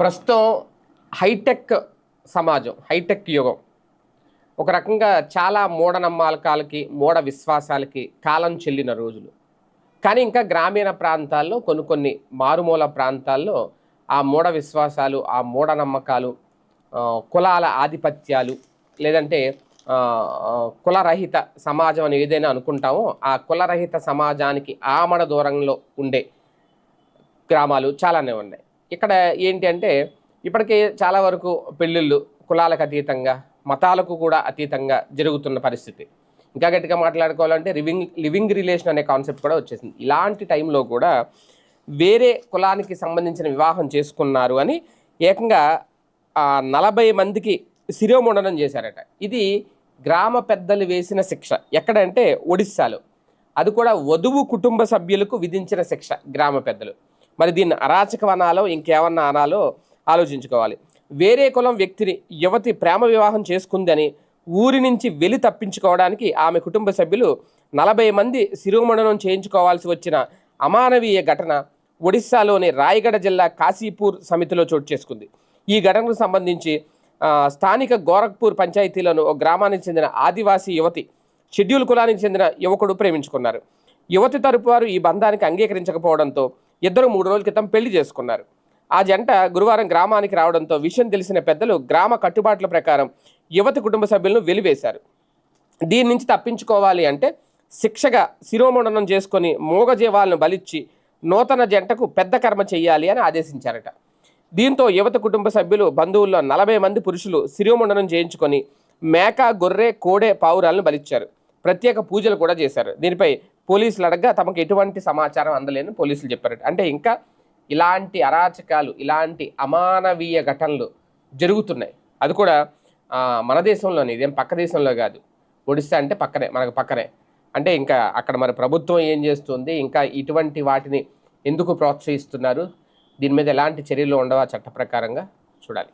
ప్రస్తుతం హైటెక్ సమాజం హైటెక్ యుగం. ఒక రకంగా చాలా మూఢనమ్మకాలకి మూఢ విశ్వాసాలకి కాలం చెల్లిన రోజులు. కానీ ఇంకా గ్రామీణ ప్రాంతాల్లో కొన్ని కొన్ని మారుమూల ప్రాంతాల్లో ఆ మూఢ విశ్వాసాలు ఆ మూఢనమ్మకాలు కులాల ఆధిపత్యాలు లేదంటే కులరహిత సమాజం అని ఏదైనా అనుకుంటామో ఆ కులరహిత సమాజానికి ఆమడ దూరంలో ఉండే గ్రామాలు చాలానే ఉన్నాయి. ఇక్కడ ఏంటి అంటే ఇప్పటికే చాలా వరకు పెళ్ళిళ్ళు కులాలకు అతీతంగా మతాలకు కూడా అతీతంగా జరుగుతున్న పరిస్థితి. ఇంకా గట్టిగా మాట్లాడుకోవాలంటే లివింగ్ లివింగ్ రిలేషన్ అనే కాన్సెప్ట్ కూడా వచ్చేసింది. ఇలాంటి టైంలో కూడా వేరే కులానికి సంబంధించిన వివాహం చేసుకున్నారు అని ఏకంగా నలభై మందికి శిరోముండనం చేశారట. ఇది గ్రామ పెద్దలు వేసిన శిక్ష. ఎక్కడంటే ఒడిస్సాలో. అది కూడా వధువు కుటుంబ సభ్యులకు విధించిన శిక్ష గ్రామ పెద్దలు. మరి దీన్ని అరాచకం అనాలో ఇంకేమన్నా అనాలో ఆలోచించుకోవాలి. వేరే కులం వ్యక్తిని యువతి ప్రేమ వివాహం చేసుకుందని ఊరి నుంచి వెలి తప్పించుకోవడానికి ఆమె కుటుంబ సభ్యులు నలభై మంది శిరోమండనం చేయించుకోవాల్సి వచ్చిన అమానవీయ ఘటన ఒడిశాలోని రాయగడ జిల్లా కాశీపూర్ సమితిలో చోటు చేసుకుంది. ఈ ఘటనకు సంబంధించి స్థానిక గోరఖ్పూర్ పంచాయతీలోని ఒక గ్రామానికి చెందిన ఆదివాసీ యువతి షెడ్యూల్ కులానికి చెందిన యువకుడు ప్రేమించుకున్నారు. యువతి తరపు వారు ఈ బంధానికి అంగీకరించకపోవడంతో ఇద్దరు మూడు రోజుల క్రితం పెళ్ళి చేసుకున్నారు. ఆ జంట గురువారం గ్రామానికి రావడంతో విషయం తెలిసిన పెద్దలు గ్రామ కట్టుబాట్ల ప్రకారం యువతి కుటుంబ సభ్యులను వెలివేశారు. దీని నుంచి తప్పించుకోవాలి అంటే శిక్షగా శిరోముండనం చేసుకొని మూగజీవాలను బలిచ్చి నూతన జంటకు పెద్ద కర్మ చెయ్యాలి అని ఆదేశించారట. దీంతో యువత కుటుంబ సభ్యులు బంధువుల్లో నలభై మంది పురుషులు శిరోముండనం చేయించుకొని మేక గొర్రె కోడె పావురాలను బలిచ్చారు. ప్రత్యేక పూజలు కూడా చేశారు. దీనిపై పోలీసులు అడగ్గా తమకు ఎటువంటి సమాచారం అందలేని పోలీసులు చెప్పారట. అంటే ఇంకా ఇలాంటి అరాచకాలు ఇలాంటి అమానవీయ ఘటనలు జరుగుతున్నాయి. అది కూడా మన దేశంలోనే ఇదేం పక్క దేశంలో కాదు. ఒడిస్సా అంటే పక్కనే మనకు పక్కనే. అంటే ఇంకా అక్కడ మరి ప్రభుత్వం ఏం చేస్తుంది ఇంకా ఇటువంటి వాటిని ఎందుకు ప్రోత్సహిస్తున్నారు దీని మీద ఎలాంటి చర్యలు ఉండవా చట్ట ప్రకారంగా? చూడాలి.